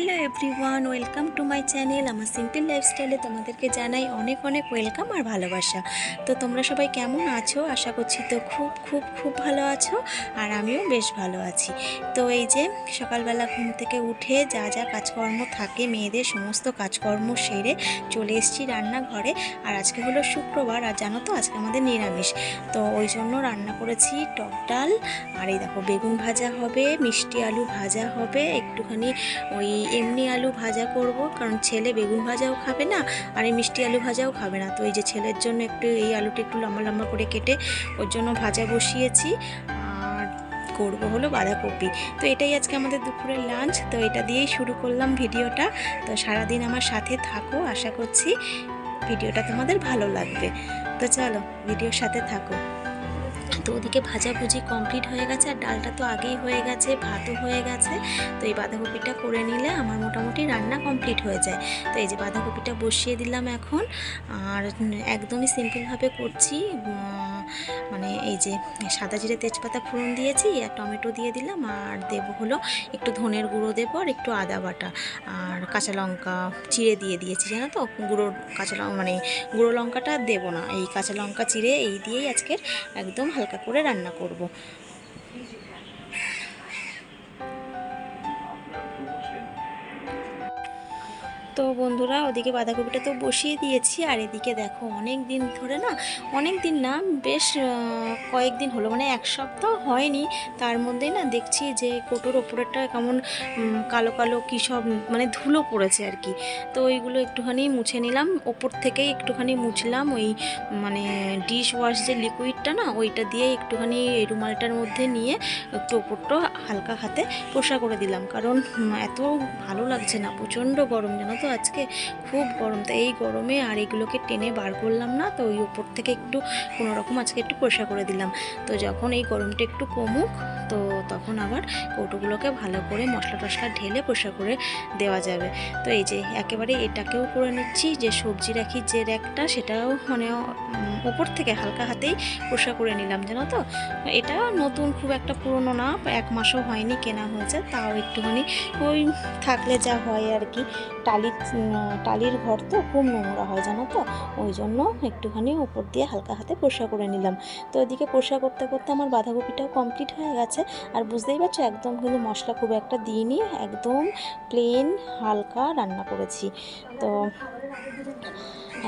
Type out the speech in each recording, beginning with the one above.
Hello everyone welcome to my channel আমার simple লাইফস্টাইলে তোমাদেরকে জানাই অনেক অনেক ওয়েলকাম আর ভালোবাসা। তো তোমরা সবাই কেমন আছো? আশা করছি তো খুব খুব খুব ভালো আছো আর আমিও বেশ ভালো আছি। তো এই যে সকালবেলা ঘুম থেকে উঠে যা যা কাজকর্ম থাকে, মেয়েদের সমস্ত কাজকর্ম সেরে চলে এসেছি রান্নাঘরে। আর আজকে হলো শুক্রবার, আর জানো তো আজকে আমাদের নিরামিষ। তো ওই জন্য রান্না করেছি টক ডাল, আর এই দেখো বেগুন ভাজা হবে, মিষ্টি আলু ভাজা হবে, একটুখানি ওই এমনি আলু ভাজা করব, কারণ ছেলে বেগুন ভাজাও খাবে না, আর এই মিষ্টি আলু ভাজাও খাবে না। তো এই যে ছেলের জন্য একটু এই আলুটা একটু লম্বা লম্বা করে কেটে ওর জন্য ভাজা বসিয়েছি, আর করব হলো বাঁধাকপি। তো এটাই আজকে আমাদের দুপুরের লাঞ্চ তো এটা দিয়েই শুরু করলাম ভিডিওটা। তো সারাদিন আমার সাথে থাকো, আশা করছি ভিডিওটা তোমাদের ভালো লাগবে। তো চলো, ভিডিওর সাথে থাকো। তো ওদিকে ভাজাভুজি কমপ্লিট হয়ে গেছে আর ডালটা তো আগেই হয়ে গেছে, ভাতও হয়ে গেছে। তো এই বাঁধাকপিটা করে নিলে আমার মোটামুটি রান্না কমপ্লিট হয়ে যায়। তো এই যে বাঁধাকপিটা বসিয়ে দিলাম এখন। আর একদমই সিম্পলভাবে করছি মানে এই যে সাদা জিরে তেজপাতা ফোড়ন দিয়েছি, আর টমেটো দিয়ে দিলাম, আর দেবো হলো একটু ধনের গুঁড়ো দেবো আর একটু আদা বাটা। আর কাঁচা লঙ্কা চিড়ে দিয়ে দিয়েছি, জানো তো? গুঁড়ো কাঁচা মানে গুঁড়ো লঙ্কাটা দেবো না। এই কাঁচা লঙ্কা চিড়ে এই দিয়েই আজকের একদম হালকা করে রান্না করব তো বন্ধুরা, ওদিকে বাঁধাকপিটা তো বসিয়ে দিয়েছি। আর এদিকে দেখো, অনেক দিন ধরে না, অনেক দিন না, বেশ কয়েকদিন হলো মানে এক সপ্তাহ হয়নি। তার মধ্যেই না দেখছি যে কোটোর ওপরেরটা কেমন কালো কালো কী সব মানে ধুলো পড়েছে আর কি। তো ওইগুলো একটুখানি মুছে নিলাম। ওপর থেকেই একটুখানি মুছলাম ওই মানে ডিশ ওয়াশ যে লিকুইডটা না, ওইটা দিয়ে একটুখানি রুমালটার মধ্যে নিয়ে একটু ওপরটা হালকা হাতে পোষা করে দিলাম। কারণ এত ভালো লাগছে না, প্রচণ্ড গরম, জানো তো? আজকে খুব গরম তো এই গরমে আর এগুলোকে টেনে বার করলাম না, তো ওই উপর থেকে একটু কোনোরকম আজকে একটু পরিষ্কার করে দিলাম। তো যখন এই গরমটা একটু কমুক তো তখন আবার কৌটোগুলোকে ভালো করে মশলা টশলা ঢেলে পোষা করে দেওয়া যাবে। তো এই যে একেবারে এটাকেও করে নিচ্ছি, যে সবজি রাখি যে র্যাকটা সেটাও মানে ওপর থেকে হালকা হাতেই পোষা করে নিলাম, জানো তো? এটা নতুন খুব একটা পুরনো না, এক মাসও হয়নি, কেনা হয়েছে, তাও একটুখানি ওই থাকলে যা হয় আর কি। টালির টালির ঘর তো খুব নোংরা হয়, জানো তো? ওই জন্য একটুখানি উপর দিয়ে হালকা হাতে পোষা করে নিলাম। তো ওইদিকে পোষা করতে করতে আমার বাঁধাকপিটাও কমপ্লিট হয়ে গেছে। আর বুঝতেই পারছ, একদম কিন্তু মশলা খুব একটা দিইনি, একদম প্লেন হালকা রান্না করেছি। তো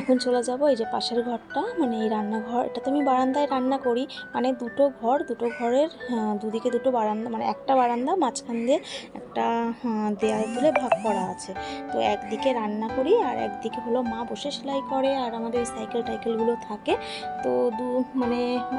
এখন চলে যাব এই যে পাশের ঘরটা মানে এই রান্নাঘর, এটা তো আমি বারান্দায় রান্না করি মানে দুটো ঘর, দুটো ঘরের দুদিকে দুটো বারান্দা মানে একটা বারান্দা, মাঝখান দিয়ে একটা আহ, দেয়াল তুলে ভাগ করা আছে। তো একদিকে রান্না করি আর একদিকে হলো মা বসে সেলাই করে আর আমাদের সাইকেল টাইকেলগুলো থাকে। তো দু মানে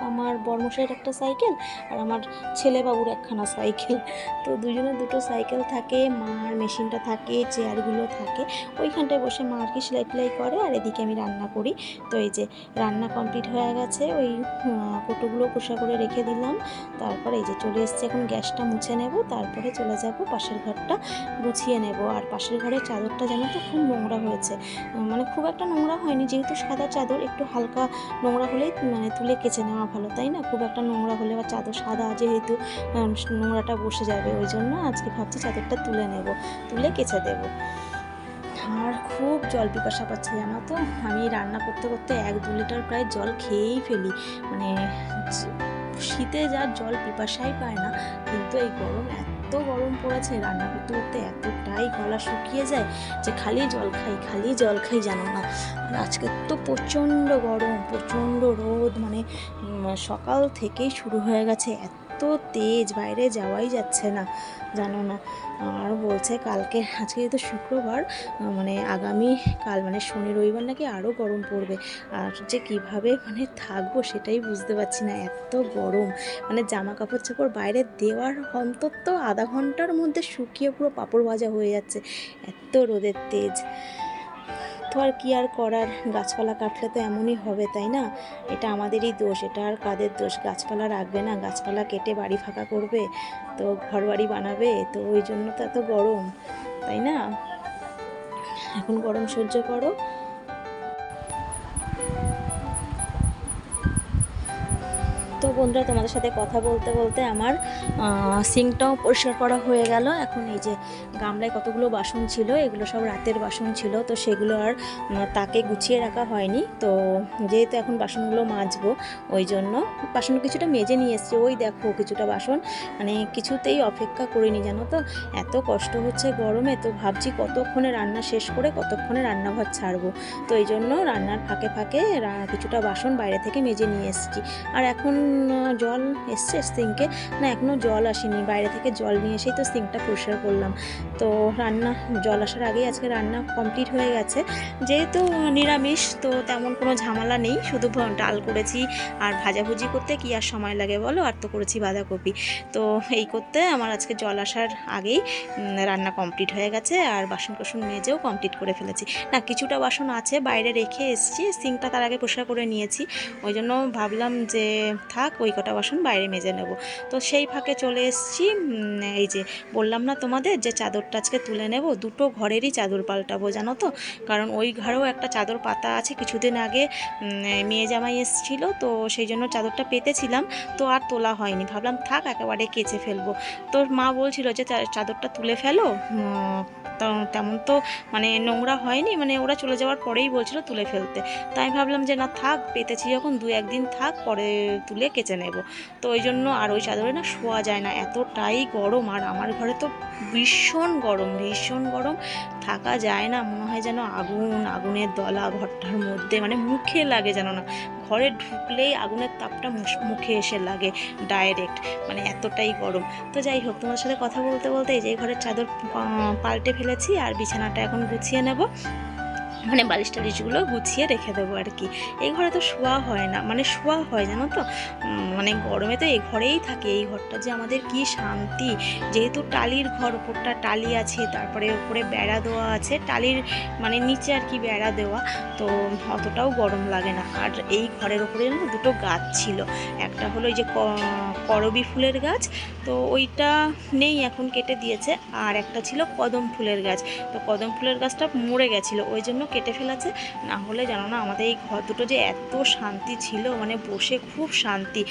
আমার বর্মশাইয়ের একটা সাইকেল আর আমার ছেলে বাবুর একখানা সাইকেল তো দুজনের দুটো সাইকেল থাকে মার মেশিনটা থাকে চেয়ারগুলো থাকে। ওইখানটায় বসে মা আর কি সেলাই টেলাই করে আর এদিকে আমি রান্না করি। তো এই যে রান্না কমপ্লিট হয়ে গেছে ওই আহ, কৌটোগুলো পোষা করে রেখে দিলাম। তারপরে এই যে চলে এসেছি এখন গ্যাসটা মুছে নেব তারপরে চলে যাব পাশের ঘরটা গুছিয়ে নেব। আর পাশের ঘরের চাদরটা জানো তো খুব নোংরা হয়েছে। মানে খুব একটা নোংরা হয়নি, যেহেতু সাদা চাদর, একটু হালকা নোংরা হলেই মানে তুলে কেচে নেওয়া ভালো, তাই না? খুব একটা নোংরা হলে বা চাদর সাদা যেহেতু নোংরাটা বসে যাবে, ওই জন্য আজকে ভাবছি চাদরটা তুলে নেব, তুলে কেচে দেবো। আর খুব জল পিপাসা পাচ্ছে, জানো তো? আমি রান্না করতে করতে এক দু লিটার প্রায় জল খেয়েই ফেলি। মানে শীতে যা জল পিপাসাই পায় না, কিন্তু এই গরম এত গরম পড়েছে রান্না করতে করতে এতটাই গলা শুকিয়ে যায় যে খালি জল খাই, খালি জল খাই জানো না। আর আজকে তো প্রচণ্ড গরম, প্রচণ্ড রোদ মানে সকাল থেকেই শুরু হয়ে গেছে এত তেজ, বাইরে যাওয়াই যাচ্ছে না, জানো না। আর বলছে কালকে, আজকে যেহেতু শুক্রবার মানে আগামী কাল মানে শনি রবিবার নাকি আরও গরম পড়বে। আর যে কীভাবে মানে থাকব সেটাই বুঝতে পারছি না, এত গরম। মানে জামা কাপড় চাপড় বাইরে দেওয়ার অন্তত আধা ঘণ্টার মধ্যে শুকিয়ে পুরো পাপড় ভাজা হয়ে যাচ্ছে, এত রোদের তেজ। তো আর কি আর করার? গাছপালা কাটলে তো এমনই হবে, তাই না? এটা আমাদেরই দোষ, এটা আর কাদের দোষ? গাছপালা রাখবে না, গাছপালা কেটে বাড়ি ফাঁকা করবে, তো ঘর বাড়ি বানাবে, তো ওই জন্য তো এত গরম, তাই না? এখন গরম সহ্য করো। বন্ধুরা, তোমাদের সাথে কথা বলতে বলতে আমার সিঙ্কটাও পরিষ্কার করা হয়ে গেল। এখন এই যে গামলায় কতগুলো বাসন ছিল, এগুলো সব রাতের বাসন ছিল, তো সেগুলো আর তাকে গুছিয়ে রাখা হয়নি। তো যেহেতু এখন বাসনগুলো মাজবো, ওই জন্য বাসন কিছুটা মেজে নিয়ে এসছি। ওই দেখো কিছুটা বাসন মানে কিছুতেই অপেক্ষা করিনি জানো তো? এত কষ্ট হচ্ছে গরমে, তো ভাবছি কতক্ষণে রান্না শেষ করে কতক্ষণে রান্নাঘর ছাড়বো। তো এই জন্য রান্নার ফাঁকে ফাঁকে কিছুটা বাসন বাইরে থেকে মেজে নিয়ে এসেছি। আর এখন জল এসছে? সিঙ্কে? না এখনও জল আসেনি। বাইরে থেকে জল নিয়ে এসেই তো সিঙ্কটা পরিষ্কার করলাম। তো রান্না, জল আসার আগেই আজকে রান্না কমপ্লিট হয়ে গেছে। যেহেতু নিরামিষ, তো তেমন কোনো ঝামেলা নেই। শুধু ডাল করেছি আর ভাজাভুজি করতে কি আর সময় লাগে বলো? আর তো করেছি বাঁধাকপি। তো এই করতে আমার আজকে জল আসার আগেই রান্না কমপ্লিট হয়ে গেছে আর বাসন কোসন মেজেও কমপ্লিট করে ফেলেছি। না, কিছুটা বাসন আছে, বাইরে রেখে এসেছি। সিঙ্কটা তার আগে পরিষ্কার করে নিয়েছি। ওই জন্য ভাবলাম যে থাক ওই কটা বাসন বাইরে মেজে নেব। তো সেই ফাঁকে চলে এসেছি এই যে বললাম না তোমাদের যে চাদরটা আজকে তুলে নেব, দুটো ঘরেরই চাদর পাল্টাবো, জানো তো? কারণ ওই ঘরেও একটা চাদর পাতা আছে, কিছুদিন আগে মেয়ে জামাই এসেছিল, তো সেই জন্য চাদরটা পেতেছিলাম, তো আর তোলা হয়নি। ভাবলাম থাক, একেবারে কেচে ফেলব। তো মা বলছিল যে চাদরটা তুলে ফেলো তেমন তো মানে নোংরা হয়নি মানে ওরা চলে যাওয়ার পরেই বলছিল তুলে ফেলতে। তাই ভাবলাম যে না থাক, পেতেছি যখন, দু একদিন থাক, পরে তুলে কেচে নেব। তো ওই জন্য আর ওই চাদরে না শোয়া যায় না, এতটাই গরম। আর আমার ঘরে তো ভীষণ গরম ভীষণ গরম। থাকা যায় না, মনে হয় যেন আগুন, আগুনের দলা ঘরটার মধ্যে মানে মুখে লাগে যেন না। ঘরে ঢুকলেই আগুনের তাপটা মুখে এসে লাগে ডাইরেক্ট মানে এতটাই গরম। তো যাই হোক, তোমার সাথে কথা বলতে বলতে এই যে ঘরের চাদর পাল্টে ফেলেছি আর বিছানাটা এখন গুছিয়ে নেব। মানে বালিশ টালিশগুলো গুছিয়ে রেখে দেবো আর কি। এই ঘরে তো শোয়া হয় না। মানে শোয়া হয়, জানো তো? মানে গরমে তো এই ঘরেই থাকে। এই ঘরটা যে আমাদের কি শান্তি। যেহেতু টালির ঘর ওপরটা টালি আছে, তারপরে উপরে বেড়া দেওয়া আছে। টালির মানে নিচে আর কি বেড়া দেওয়া। তো অতটাও গরম লাগে না। আর এই ঘরের ওপরে দুটো গাছ ছিল। একটা হলো এই যে করবী ফুলের গাছ। তো ওইটা নেই এখন কেটে দিয়েছে। আর একটা ছিল কদম ফুলের গাছ। তো কদম ফুলের গাছটা মরে গেছিল। ওই জন্য কেটে ফেলেছে। না হলে জানো না, আমাদের এই ঘর দুটো যে এত শান্তি ছিল মানে বসে খুব শান্তি,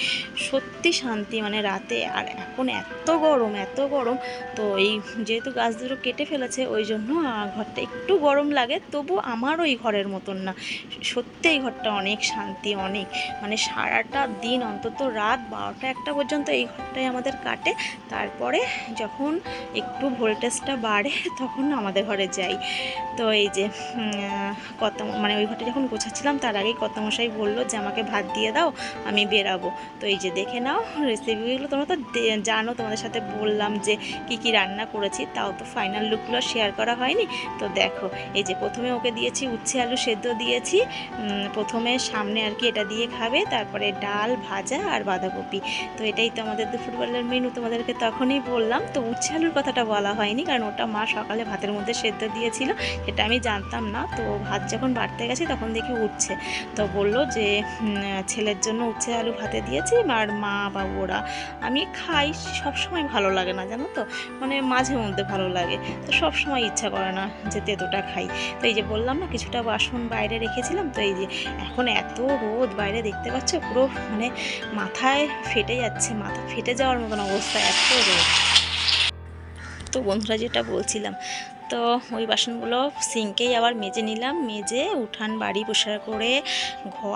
সত্যি শান্তি মানে রাতে। আর এখন এত গরম এত গরম। তো এই যেহেতু গাছ দুটো কেটে ফেলেছে, ওই জন্য ঘরটা একটু গরম লাগে, তবু আমারও এই ঘরের মতন না। সত্যি এই ঘরটা অনেক শান্তি, অনেক। মানে সারাটা দিন, অন্তত রাত বারোটা একটা পর্যন্ত এই ঘরটাই আমাদের কাটে। তারপরে যখন একটু ভোল্টেজটা বাড়ে, তখন আমাদের ঘরে যাই। তো এই যে কত মানে ওই ঘরটা যখন গোছাচ্ছিলাম, তার আগেই কর্তামশাই বলল যে, আমাকে ভাত দিয়ে দাও, আমি বেরাবো। তো এই যে দেখে নাও রেসিপিগুলো তোমরা তো জানো, তোমাদের সাথে বললাম যে, কি কি রান্না করেছি, তাও তো ফাইনাল লুকগুলো শেয়ার করা হয়নি। তো দেখো, এই যে প্রথমে ওকে দিয়েছি উচ্ছে আলু সেদ্ধ দিয়েছি প্রথমে সামনে আর কি এটা দিয়ে খাবে, তারপরে ডাল, ভাজা আর বাঁধাকপি। তো এটাই তো আমাদের দুপুরবেলার মেনু তোমাদেরকে তখনই বললাম। তো উচ্ছে আলুর কথাটা বলা হয়নি, কারণ ওটা মা সকালে ভাতের মধ্যে সেদ্ধ দিয়েছিল, সেটা আমি জানতাম না। তো ভাত যখন বাড়তে গেছি তখন দেখি উঠছে। তো বলল যে ছেলের জন্য উচ্ছে আলু ভাতে দিয়েছি আর মা বাবু ওরা, আমি খাই সব সময় ভালো লাগে না, জানো তো? মানে মাঝে মধ্যে ভালো লাগে। তো সব সময় ইচ্ছা করে না যে তেতোটা খাই। তো এই যে বললাম না, কিছুটা বাসন বাইরে রেখেছিলাম, তো এই যে এখন এত রোদ বাইরে দেখতে পাচ্ছ, পুরো মানে মাথায় ফেটে যাচ্ছে, মাথা ফেটে যাওয়ার মতন অবস্থা, এত রোদ। তো বন্ধুরা যেটা বলছিলাম তো ওই বাসনগুলো সিঙ্কেই আবার মেজে নিলাম। মেজে উঠান, বাড়ি পরিষ্কার করে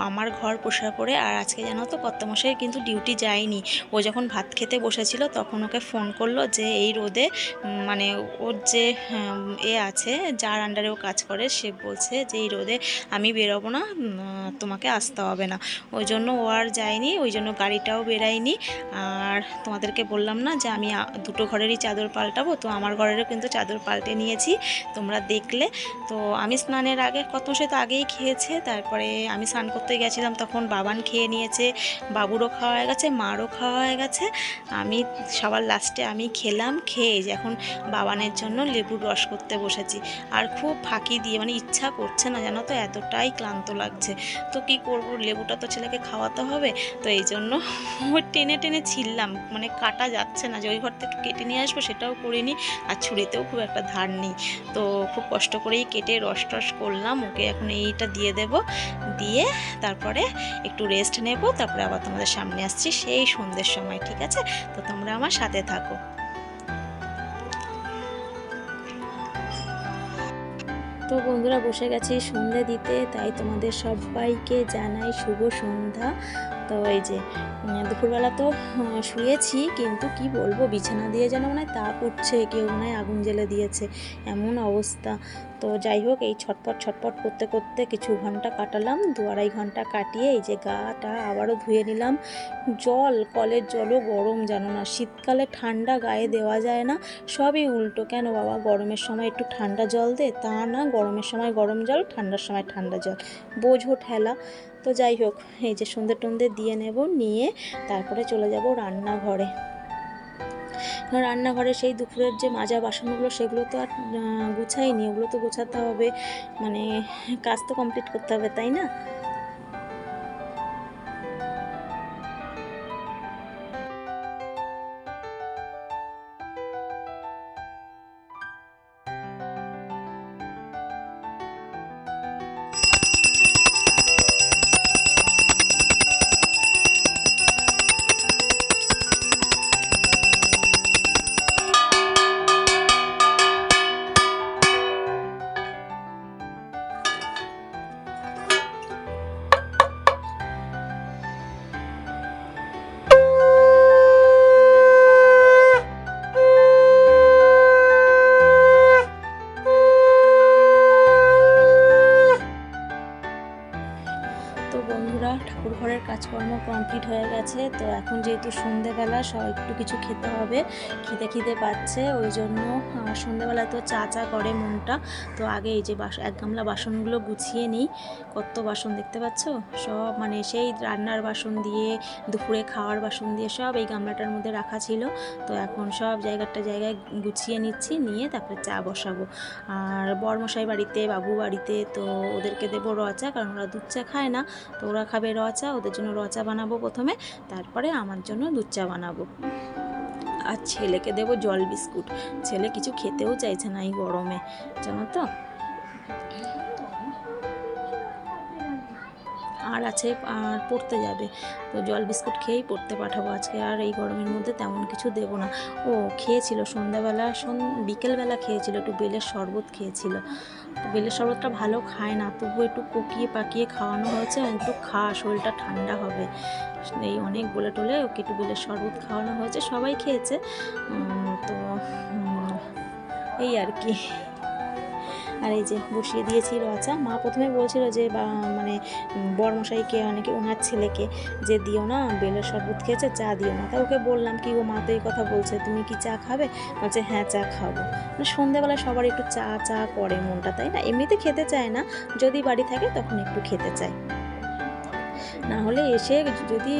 আমার ঘর পরিষ্কার করে। আর আজকে জানো তো কর্তামশাই কিন্তু ডিউটি যায়নি। ও যখন ভাত খেতে বসেছিল তখন ওকে ফোন করল যে এই রোদে মানে ওর যে এ আছে, যার আন্ডারে ও কাজ করে, সে বলছে যে এই রোদে আমি বেরোবো না তোমাকে আসতে হবে না। ওই জন্য ও আর যায়নি, ওই জন্য গাড়িটাও বেরায়নি। আর তোমাদেরকে বললাম না যে আমি দুটো ঘরেরই চাদর পাল্টাবো, তো আমার ঘরেরও কিন্তু চাদর পাল্টে নিয়েছি। তোমরা দেখলে। তো আমি স্নানের আগে, কত সে তো আগেই খেয়েছে, তারপরে আমি স্নান করতে গেছিলাম, তখন বাবান খেয়ে নিয়েছে, বাবুরও খাওয়া হয়ে গেছে, মারও খাওয়া হয়ে গেছে। আমি সবার লাস্টে আমি খেলাম, খেয়ে যে এখন বাবানের জন্য লেবুর রস করতে বসেছি। আর খুব ফাঁকি দিয়ে মানে ইচ্ছা করছে না জানো তো, এতটাই ক্লান্ত লাগছে। তো কি করব, লেবুটা তো ছেলেকে খাওয়াতে হবে, তো এই জন্য টেনে টেনে ছিললাম মানে কাটা যাচ্ছে না যে ওই ঘর থেকে কেটে নিয়ে আসব সেটাও করিনি, আর ছুরিতেও খুব একটা ধার নেই। তো খুব কষ্ট করেই কেটে রস টস করলাম। ওকে এখন এইটা দিয়ে দেব। দিয়ে তারপরে একটু রেস্ট নেব। তারপরে আবার তোমাদের সামনে আসছি সেই সন্ধ্যের সময়, ঠিক আছে? তো তোমরা আমার সাথে থাকো। তো বন্ধুরা, বসে গেছি সন্ধে দিতে। তাই তোমাদের সবাইকে জানাই শুভ সন্ধ্যা। তো এই যে দুপুরবেলা তো শুয়েছি, কিন্তু কি বলব, বিছানা দিয়ে যেন মনে হয় তাপ উঠছে, কেউ মনে হয় আগুন জ্বেলে দিয়েছে, এমন অবস্থা। তো যাই হোক, এই ছটপট ছটপট করতে করতে কিছু ঘণ্টা কাটালাম, দু আড়াই ঘণ্টা কাটিয়ে এই যে গাটা আবারও ধুয়ে নিলাম। জল, কলের জলও গরম জানো না, শীতকালে ঠান্ডা গায়ে দেওয়া যায় না, সবই উল্টো। কেন বাবা, গরমের সময় একটু ঠান্ডা জল দে, তা না, গরমের সময় গরম জল, ঠান্ডার সময় ঠান্ডা জল। বোঝো ঠেলা। তো যাই হোক, এই যে সন্ধে টন্ধে দিয়ে নেব, নিয়ে তারপরে চলে যাব রান্নাঘরে। রান্নাঘরে সেই দুপুরের যে মাজা বাসনগুলো, সেগুলো তো আর গুছাইনি। ওগুলো তো গোছাতে হবে মানে কাজ তো কমপ্লিট করতে হবে, তাই না? এখন যেহেতু সন্ধেবেলা সব একটু কিছু খেতে হবে খিদে খিদে পাচ্ছে ওই জন্য আহ, সন্ধেবেলা তো চা চা করে মনটা। তো আগে এই যে বাস এক গামলা বাসনগুলো গুছিয়ে নিই। কত বাসন দেখতে পাচ্ছ? সব মানে সেই রান্নার বাসন দিয়ে দুপুরে খাওয়ার বাসন দিয়ে সব এই গামলাটার মধ্যে রাখা ছিল। তো এখন সব জায়গাটা জায়গায় গুছিয়ে নিচ্ছি নিয়ে তারপরে চা বসাবো। আর বরমশাই বাড়িতে বাবু বাড়িতে তো ওদেরকে দেবো রচা কারণ ওরা দুধ চা খায় না। তো ওরা খাবে রচা ওদের জন্য রচা বানাবো প্রথমে। তারপরে আমার জন্য দুধ চা বানাবো। আর ছেলেকে দেবো জল বিস্কুট। ছেলে কিছু খেতেও চাইছে না এই গরমে, জানো তো? আর আছে, আর পড়তে যাবে। তো জল বিস্কুট খেয়েই পড়তে পাঠাবো আজকে। আর এই গরমের মধ্যে তেমন কিছু দেবো না। ও খেয়েছিল সন্ধ্যাবেলা, সন বিকেলবেলা খেয়েছিল, একটু বেলের শরবত খেয়েছিল। বেলের শরবতটা ভালো খায় না তবু একটু পকিয়ে পাকিয়ে খাওয়ানো হয়েছে একটু খা, শরীরটা ঠান্ডা হবে। এই অনেক বলে টোলে ওকে একটু বেলের শরবত খাওয়ানো হয়েছে, সবাই খেয়েছে। তো এই আর কি। আর এই যে বসিয়ে দিয়েছি রচা মা প্রথমে বলছিল যে, বা মানে বরমশাইকে অনেকে ওনার ছেলেকে যে দিও না, বেলের শরবত খেয়েছে, চা দিও না। তা ওকে বললাম, কি ও মা, তো এই কথা বলছে, তুমি কি চা খাবে? বলছে হ্যাঁ চা খাব। মানে সন্ধেবেলা সবার একটু চা চা করে মনটা, তাই না? এমনিতে খেতে চায় না, যদি বাড়ি থাকে তখন একটু খেতে চায়। না হলে এসে যদি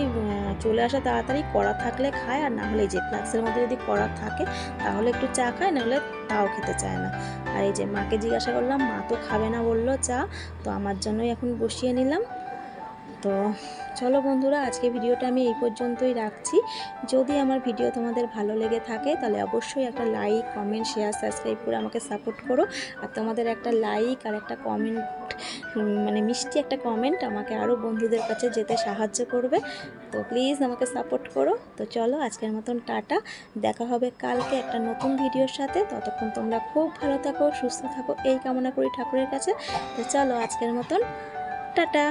চলে আসা তাড়াতাড়ি কড়া থাকলে খায় আর না হলে যে ফ্লাক্সের মধ্যে যদি কড়া থাকে তাহলে একটু চা খায়, নাহলে তাও খেতে চায় না। আর এই যে মাকে জিজ্ঞাসা করলাম, মা তো খাবে না, বলল চা। তো আমার জন্যই এখন বসিয়ে নিলাম। তো চলো বন্ধুরা, আজকে ভিডিওটা আমি এই পর্যন্তই রাখছি। যদি আমার ভিডিও তোমাদের ভালো লেগে থাকে, তাহলে অবশ্যই একটা লাইক কমেন্ট শেয়ার সাবস্ক্রাইব করে আমাকে সাপোর্ট করো। আর তোমাদের একটা লাইক আর একটা কমেন্ট মানে মিষ্টি একটা কমেন্ট আমাকে আরও বন্ধুদের কাছে যেতে সাহায্য করবে। তো প্লিজ আমাকে সাপোর্ট করো। তো চলো, আজকের মতন টাটা। দেখা হবে কালকে একটা নতুন ভিডিওর সাথে। ততক্ষণ তোমরা খুব ভালো থাকো, সুস্থ থাকো, এই কামনা করি ঠাকুরের কাছে। তো চলো, আজকের মতন টাটা।